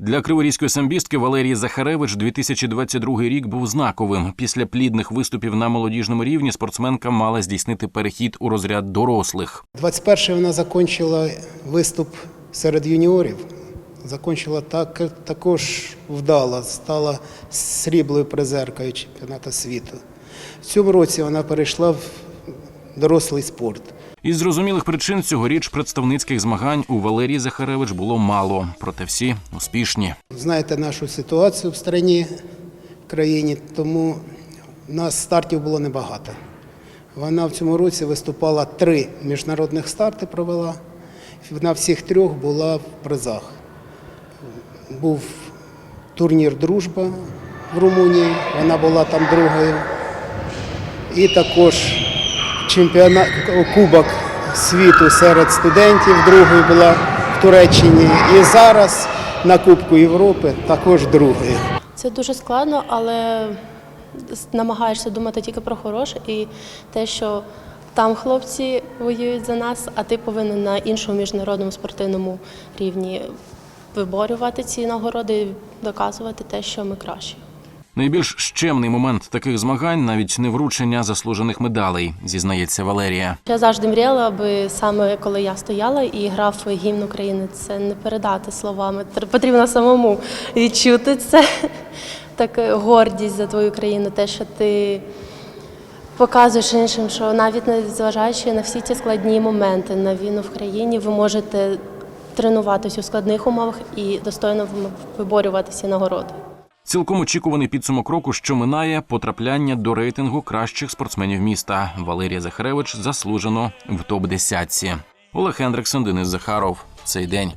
Для криворізької самбістки Валерії Захаревич 2022 рік був знаковим. Після плідних виступів на молодіжному рівні спортсменка мала здійснити перехід у розряд дорослих. 21-й вона закінчила виступ серед юніорів. Закінчила так, також вдало, стала сріблою призеркою чемпіонату світу. В цьому році вона перейшла в дорослий спорт. Із зрозумілих причин цьогоріч представницьких змагань у Валерії Захаревич було мало, проте всі успішні. Знаєте нашу ситуацію в країні, в країні, тому в нас стартів було небагато. Вона в цьому році виступала три міжнародних старти провела. На всіх трьох була в призах. Був турнір Дружба в Румунії, вона була там другою. І також чемпіонат Кубок світу серед студентів другою була в Туреччині. І зараз на Кубку Європи також другою. Це дуже складно, але намагаєшся думати тільки про хороше і те, що там хлопці воюють за нас, а ти повинен на іншому міжнародному спортивному рівні виборювати ці нагороди, доказувати те, що ми кращі. Найбільш щемний момент таких змагань навіть не вручення заслужених медалей, зізнається Валерія. Я завжди мріяла, аби саме коли я стояла і грав гімн України, це не передати словами. Потрібно самому відчути це. Так е, гордість за твою країну, те, що ти показуєш іншим, що навіть не зважаючи на всі ці складні моменти на війну в країні, ви можете тренуватися у складних умовах і достойно вим- виборювати ці нагороди. Цілком очікуваний підсумок року, що минає потрапляння до рейтингу кращих спортсменів міста. Валерія Захаревич заслужено в топ 10 Олег Хендриксон, Денис Захаров. Цей день.